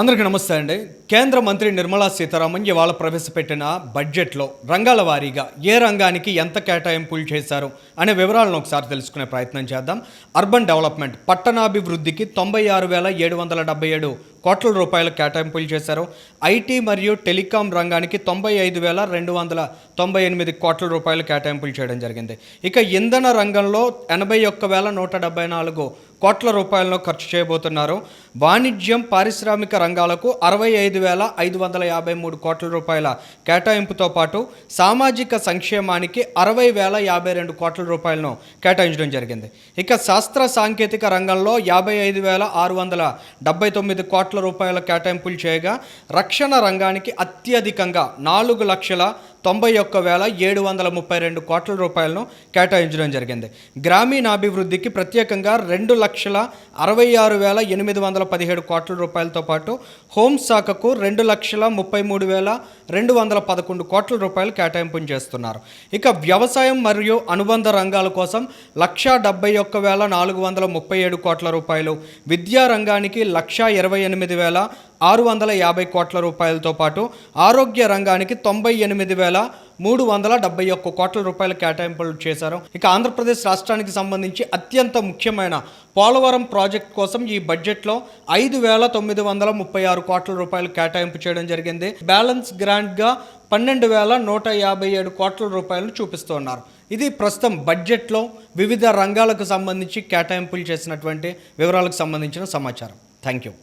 అందరికీ నమస్తే అండి. కేంద్ర మంత్రి నిర్మలా సీతారామన్ ఇవాళ ప్రవేశపెట్టిన బడ్జెట్లో రంగాల వారీగా ఏ రంగానికి ఎంత కేటాయింపులు చేశారు అనే వివరాలను ఒకసారి తెలుసుకునే ప్రయత్నం చేద్దాం. అర్బన్ డెవలప్మెంట్ పట్టణాభివృద్ధికి తొంభై ఆరు వేల ఏడు వందల డెబ్బై ఏడు కోట్ల రూపాయల కేటాయింపులు చేశారు. ఐటీ మరియు టెలికాం రంగానికి తొంభై ఐదు వేల రెండు వందల తొంభై ఎనిమిది కోట్ల రూపాయలు కేటాయింపులు చేయడం జరిగింది. ఇక ఇంధన రంగంలో ఎనభై ఒక్క వేల నూట డెబ్బై నాలుగు కోట్ల రూపాయలను ఖర్చు చేయబోతున్నారు. వాణిజ్యం పారిశ్రామిక రంగాలకు అరవై ఐదు వేల ఐదు వందల యాభై మూడు కోట్ల రూపాయల కేటాయింపుతో పాటు సామాజిక సంక్షేమానికి అరవై వేల యాభై రెండు కోట్ల రూపాయలను కేటాయించడం జరిగింది. ఇక శాస్త్ర సాంకేతిక రంగంలో యాభై ఐదు వేల ఆరు వందల డెబ్బై తొమ్మిది కోట్ల రూపాయల కేటాయింపులు చేయగా రక్షణ రంగానికి అత్యధికంగా నాలుగు లక్షల తొంభై ఒక్క వేల ఏడు వందల ముప్పై రెండు కోట్ల రూపాయలను కేటాయించడం జరిగింది. గ్రామీణాభివృద్ధికి ప్రత్యేకంగా రెండు లక్షల అరవై ఆరు వేల ఎనిమిది వందల పదిహేడు కోట్ల రూపాయలతో పాటు హోంశాఖకు రెండు లక్షల ముప్పై మూడు వేల రెండు వందల పదకొండు కోట్ల రూపాయలు కేటాయింపు చేస్తున్నారు. ఇక వ్యవసాయం మరియు అనుబంధ రంగాల కోసం లక్షా డెబ్బై ఒక్క వేల నాలుగు వందల ముప్పై ఏడు కోట్ల రూపాయలు విద్యా రంగానికి లక్షా ఇరవై ఎనిమిది వేల ఆరు వందల యాభై కోట్ల రూపాయలతో పాటు ఆరోగ్య రంగానికి తొంభై ఎనిమిది వేల మూడు వందల డెబ్బై ఒక్క కోట్ల రూపాయల కేటాయింపులు చేశారు. ఇక ఆంధ్రప్రదేశ్ రాష్ట్రానికి సంబంధించి అత్యంత ముఖ్యమైన పోలవరం ప్రాజెక్ట్ కోసం ఈ బడ్జెట్లో ఐదు వేల తొమ్మిది వందల ముప్పై ఆరు కోట్ల రూపాయలు కేటాయింపు చేయడం జరిగింది. బ్యాలెన్స్ గ్రాంట్గా పన్నెండు వేల నూట యాభై ఏడు కోట్ల రూపాయలు చూపిస్తున్నారు. ఇది ప్రస్తుతం బడ్జెట్లో వివిధ రంగాలకు సంబంధించి కేటాయింపులు చేసినటువంటి వివరాలకు సంబంధించిన సమాచారం. Thank you